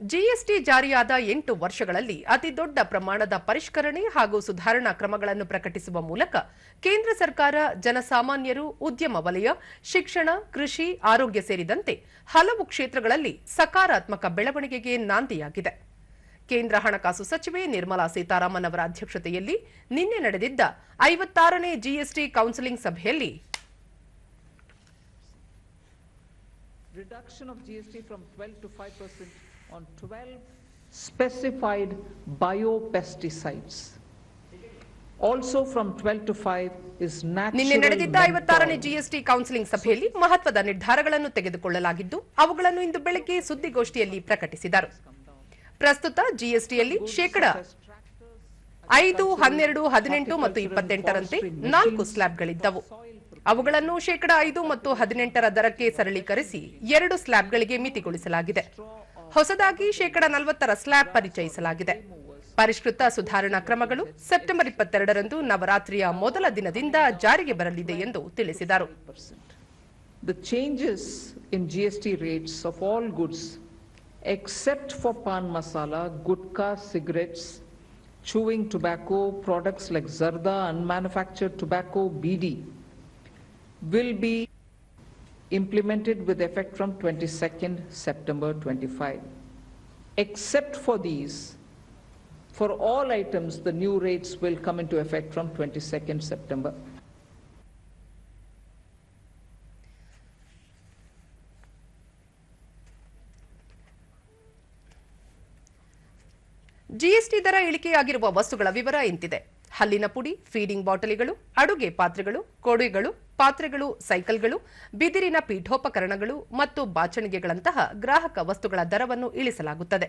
GST ಜಾರಿಯಾದ ಎಂಟು ವರ್ಷಗಳಲ್ಲಿ ಅತಿದೊಡ್ಡ ಪ್ರಮಾಣದ ಪರಿಷ್ಕರಣೆ ಹಾಗೂ ಸುಧಾರಣಾ ಕ್ರಮಗಳನ್ನು ಪ್ರಕಟಿಸುವ ಮೂಲಕ ಕೇಂದ್ರ ಸರ್ಕಾರ ಜನಸಾಮಾನ್ಯರು, ಉದ್ಯಮ ವಲಯ, ಶಿಕ್ಷಣ, ಕೃಷಿ, ಆರೋಗ್ಯ ಸೇರಿದಂತೆ ಹಲವು ಕ್ಷೇತ್ರಗಳಲ್ಲಿ ಸಕಾರಾತ್ಮಕ ಬೆಳವಣಿಗೆಗೆ ನಾಂದಿಯಾಗಿದೆ. ಕೇಂದ್ರ ಹಣಕಾಸು ಸಚಿವೆ ನಿರ್ಮಲಾ ಸೀತಾರಾಮನ್ ಅವರ ಅಧ್ಯಕ್ಷತೆಯಲ್ಲಿ ನಿನ್ನೆ ನಡೆದಿದ್ದ ಐವತ್ತಾರನೇ ಜಿಎಸ್ಟಿ ಕೌನ್ಸಿಲಿಂಗ್ ಸಭೆಯಲ್ಲಿ reduction of GST from 12 to 5 percent on 12 specified biopesticides. Also from 12 to 5 is ನಿನ್ನೆ ನಡೆದಿದ್ದ ಐವತ್ತಾರನೇ. ಜಿಎಸ್ಟಿ ಕೌನ್ಸಿಲಿಂಗ್ ಸಭೆಯಲ್ಲಿ ಮಹತ್ವದ ನಿರ್ಧಾರಗಳನ್ನು ತೆಗೆದುಕೊಳ್ಳಲಾಗಿದ್ದು ಅವುಗಳನ್ನು ಇಂದು ಬೆಳಗ್ಗೆ ಸುದ್ದಿಗೋಷ್ಠಿಯಲ್ಲಿ ಪ್ರಕಟಿಸಿದರು ಪ್ರಸ್ತುತ ಜಿಎಸ್ಟಿಯಲ್ಲಿ ಶೇಕಡ ಐದು ಹನ್ನೆರಡು ಹದಿನೆಂಟು ಮತ್ತು ಇಪ್ಪತ್ತೆಂಟರಂತೆ ನಾಲ್ಕು ಸ್ಲ್ಯಾಬ್ಗಳಿದ್ದವು ಅವುಗಳನ್ನು ಶೇಕಡ ಐದು ಮತ್ತು ಹದಿನೆಂಟರ ದರಕ್ಕೆ ಸರಳೀಕರಿಸಿ ಎರಡು ಸ್ಲ್ಯಾಬ್ಗಳಿಗೆ ಮಿತಿಗೊಳಿಸಲಾಗಿದೆ ಹೊಸದಾಗಿ ಶೇಕಡ ನಲವತ್ತರ ಸ್ಲ್ಯಾಬ್ ಪರಿಚಯಿಸಲಾಗಿದೆ ಪರಿಷ್ಕೃತ ಸುಧಾರಣಾ ಕ್ರಮಗಳು ಸೆಪ್ಟೆಂಬರ್ ಇಪ್ಪತ್ತೆರಡರಂದು ನವರಾತ್ರಿಯ ಮೊದಲ ದಿನದಿಂದ ಜಾರಿಗೆ ಬರಲಿದೆ ಎಂದು ತಿಳಿಸಿದರು The changes in GST rates of all goods except for pan masala, gutka, cigarettes, chewing tobacco, products like zarda, unmanufactured tobacco, BD will be implemented with effect from 22nd September 25. Except for these, for all items, the new rates will come into effect from 22nd September. GST ದರ ಇಳಿಕೆಯಾಗಿರುವ ವಸ್ತುಗಳ ವಿವರ ಇಂತಿದೆ ಹಲ್ಲಿನ ಪುಡಿ feeding ಬಾಟಲಿಗಳು, ಅಡುಗೆ ಪಾತ್ರೆಗಳು, ಕೊಡುಗೆಗಳು, ಪಾತ್ರೆಗಳು, ಸೈಕಲ್ಗಳು, ಬಿದಿರಿನ ಪೀಠೋಪಕರಣಗಳು ಮತ್ತು ಬಾಚಣಿಗೆಗಳಂತಹ ಗ್ರಾಹಕ ವಸ್ತುಗಳ ದರವನ್ನು ಇಳಿಸಲಾಗುತ್ತದೆ.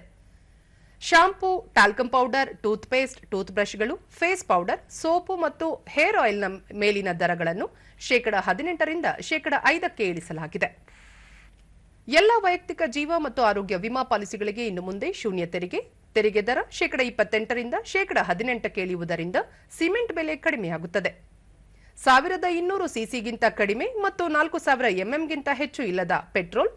Shampoo talcum powder toothpaste tooth ಬ್ರಷ್ಗಳು face powder soap ಮತ್ತು ಹೇರ್ ಆಯಿಲ್ನ ಮೇಲಿನ ದರಗಳನ್ನು ಶೇಕಡ ಹದಿನೆಂಟರಿಂದ ಶೇಕಡ ಐದಕ್ಕೆ ಇಳಿಸಲಾಗಿದೆ. ಎಲ್ಲ ವೈಯಕ್ತಿಕ ಜೀವ ಮತ್ತು ಆರೋಗ್ಯ ವಿಮಾ ಪಾಲಿಸಿಗಳಿಗೆ ಇನ್ನು ಮುಂದೆ ಶೂನ್ಯ ತೆರಿಗೆ ತೆರಿಗೆ ದರ ಶೇಕಡ ಇಪ್ಪತ್ತೆಂಟರಿಂದ ಶೇಕಡ ಹದಿನೆಂಟಕ್ಕೆ ಇಳಿಯುವುದರಿಂದ ಸಿಮೆಂಟ್ ಬೆಲೆ ಕಡಿಮೆಯಾಗುತ್ತದೆ. ಸಾವಿರದ ಇನ್ನೂರು ಸಿಸಿಗಿಂತ ಕಡಿಮೆ ಮತ್ತು ನಾಲ್ಕು ಸಾವಿರ ಎಂಎಂಗಿಂತ ಹೆಚ್ಚು ಇಲ್ಲದ ಪೆಟ್ರೋಲ್,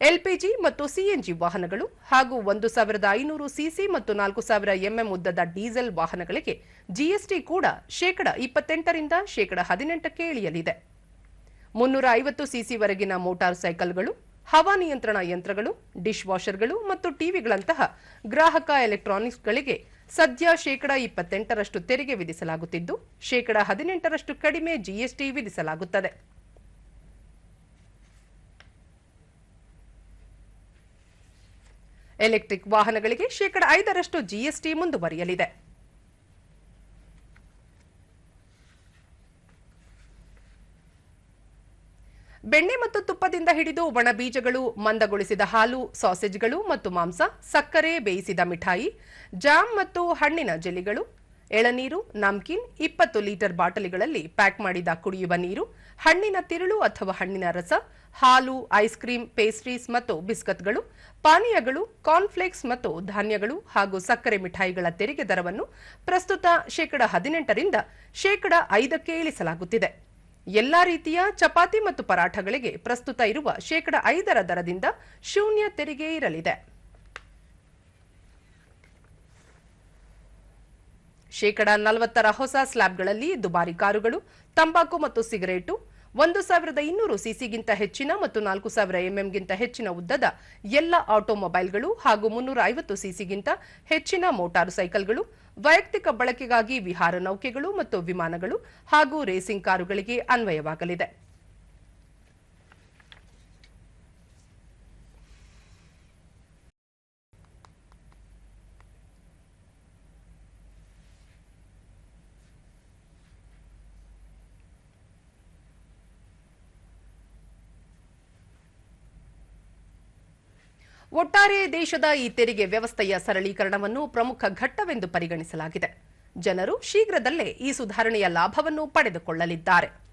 ಎಲ್ಪಿಜಿ ಮತ್ತು ಸಿಎನ್ಜಿ ವಾಹನಗಳು ಹಾಗೂ ಒಂದು ಸಾವಿರದ ಐನೂರು ಸಿಸಿ ಮತ್ತು ನಾಲ್ಕು ಸಾವಿರ ಎಂಎಂ ಉದ್ದದ ಡೀಸೆಲ್ ವಾಹನಗಳಿಗೆ ಜಿಎಸ್ಟಿ ಕೂಡ ಶೇಕಡ ಇಪ್ಪತ್ತೆಂಟರಿಂದ ಶೇಕಡ ಹದಿನೆಂಟಕ್ಕೆ ಇಳಿಯಲಿದೆ. ಮುನ್ನೂರ ಐವತ್ತು ಸಿಸಿವರೆಗಿನ ಮೋಟಾರ್ ಸೈಕಲ್ಗಳು ಹವಾನಿಯಂತ್ರಣ ಯಂತ್ರಗಳು ಡಿಶ್ ವಾಷರ್ಗಳು ಮತ್ತು ಟಿವಿಗಳಂತಹ ಗ್ರಾಹಕ ಎಲೆಕ್ಟ್ರಾನಿಕ್ಸ್ಗಳಿಗೆ ಸದ್ಯ ಶೇಕಡ ಇಪ್ಪತ್ತೆಂಟರಷ್ಟು ತೆರಿಗೆ ವಿಧಿಸಲಾಗುತ್ತಿದ್ದು, ಶೇಕಡ ಹದಿನೆಂಟರಷ್ಟು ಕಡಿಮೆ ಜಿಎಸ್ಟಿ ವಿಧಿಸಲಾಗುತ್ತದೆ. ಎಲೆಕ್ಟ್ರಿಕ್ ವಾಹನಗಳಿಗೆ ಶೇಕಡ ಐದರಷ್ಟು ಜಿಎಸ್ಟಿ ಮುಂದುವರಿಯಲಿದೆ. ಬೆಣ್ಣೆ ಮತ್ತು ತುಪ್ಪದಿಂದ ಹಿಡಿದು ಒಣ ಬೀಜಗಳು, ಮಂದಗೊಳಿಸಿದ ಹಾಲು, ಸಾಸೇಜ್ಗಳು ಮತ್ತು ಮಾಂಸ, ಸಕ್ಕರೆ, ಬೇಯಿಸಿದ ಮಿಠಾಯಿ, ಜಾಮ್ ಮತ್ತು ಹಣ್ಣಿನ ಜೆಲ್ಲಿಗಳು, ಎಳನೀರು, ನಮ್ಕಿನ್ ಇಪ್ಪತ್ತು ಲೀಟರ್ ಬಾಟಲಿಗಳಲ್ಲಿ ಪ್ಯಾಕ್ ಮಾಡಿದ ಕುಡಿಯುವ ನೀರು, ಹಣ್ಣಿನ ತಿರುಳು ಅಥವಾ ಹಣ್ಣಿನ ರಸ, ಹಾಲು, ಐಸ್ ಕ್ರೀಂ, ಪೇಸ್ಟ್ರೀಸ್ ಮತ್ತು ಬಿಸ್ಕತ್ಗಳು, ಪಾನೀಯಗಳು, ಕಾರ್ನ್ಫ್ಲೇಕ್ಸ್ ಮತ್ತು ಧಾನ್ಯಗಳು ಹಾಗೂ ಸಕ್ಕರೆ ಮಿಠಾಯಿಗಳ ತೆರಿಗೆ ದರವನ್ನು ಪ್ರಸ್ತುತ ಶೇಕಡ ಹದಿನೆಂಟರಿಂದ ಶೇಕಡ ಐದಕ್ಕೆ ಇಳಿಸಲಾಗುತ್ತಿದೆ. ಎಲ್ಲಾ ರೀತಿಯ ಚಪಾತಿ ಮತ್ತು ಪರಾಠಗಳಿಗೆ ಪ್ರಸ್ತುತ ಇರುವ ಶೇಕಡ ಐದರ ದರದಿಂದ ಶೂನ್ಯ ತೆರಿಗೆ ಇರಲಿದೆ. ಶೇಕಡ ನಲವತ್ತರ ಹೊಸ ಸ್ಲ್ಯಾಬ್ಗಳಲ್ಲಿ ದುಬಾರಿ ಕಾರುಗಳು, ತಂಬಾಕು ಮತ್ತು ಸಿಗರೇಟು, ಒಂದು ಸಾವಿರದ ಇನ್ನೂರು ಸಿಸಿಗಿಂತ ಹೆಚ್ಚಿನ ಮತ್ತು ನಾಲ್ಕು ಸಾವಿರ ಎಂಎಂಗಿಂತ ಹೆಚ್ಚಿನ ಉದ್ದದ ಎಲ್ಲ ಆಟೋಮೊಬೈಲ್ಗಳು ಹಾಗೂ ಮುನ್ನೂರ ಐವತ್ತು ಸಿಸಿಗಿಂತ ಹೆಚ್ಚಿನ ಮೋಟಾರು ಸೈಕಲ್ಗಳು ವೈಯಕ್ತಿಕ ಬಳಕೆಗಾಗಿ ವಿಹಾರ ನೌಕೆಗಳು ಮತ್ತು ವಿಮಾನಗಳು ಹಾಗೂ ರೇಸಿಂಗ್ ಕಾರುಗಳಿಗೆ ಅನ್ವಯವಾಗಲಿದೆ. ಒಟ್ಟಾರೆ ದೇಶದ ಈ ತೆರಿಗೆ ವ್ಯವಸ್ಥೆಯ ಸರಳೀಕರಣವನ್ನು ಪ್ರಮುಖ ಘಟ್ಟವೆಂದು ಪರಿಗಣಿಸಲಾಗಿದೆ. ಜನರು ಶೀಘ್ರದಲ್ಲೇ ಈ ಸುಧಾರಣೆಯ ಲಾಭವನ್ನು ಪಡೆದುಕೊಳ್ಳಲಿದ್ದಾರೆ.